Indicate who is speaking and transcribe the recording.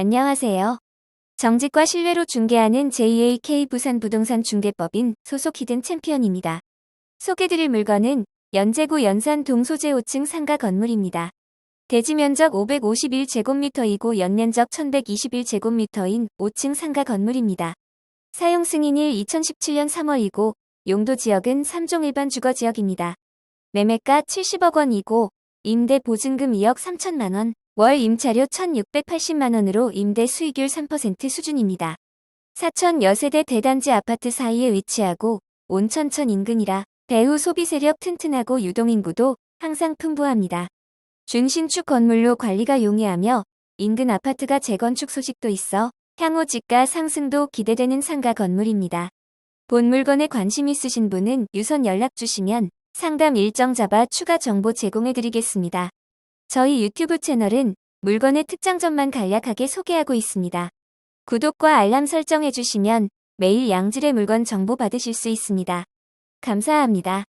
Speaker 1: 안녕하세요. 정직과 신뢰로 중개하는 JAK 부산 부동산 중개법인 소속 히든 챔피언입니다. 소개드릴 물건은 연제구 연산 동소재 5층 상가 건물입니다. 대지 면적 551제곱미터이고 연면적 1121제곱미터인 5층 상가 건물입니다. 사용 승인일 2017년 3월이고 용도 지역은 3종 일반 주거 지역입니다. 매매가 70억 원이고 임대 보증금 2억 3천만 원, 월 임차료 1,680만 원으로 임대 수익률 3% 수준입니다. 사천 여세대 대단지 아파트 사이에 위치하고 온천천 인근이라 배후 소비 세력 튼튼하고 유동인구도 항상 풍부합니다. 준신축 건물로 관리가 용이하며 인근 아파트가 재건축 소식도 있어 향후 집가 상승도 기대되는 상가 건물입니다. 본 물건에 관심 있으신 분은 유선 연락 주시면 상담 일정 잡아 추가 정보 제공해 드리겠습니다. 저희 유튜브 채널은 물건의 특장점만 간략하게 소개하고 있습니다. 구독과 알람 설정해 주시면 매일 양질의 물건 정보 받으실 수 있습니다. 감사합니다.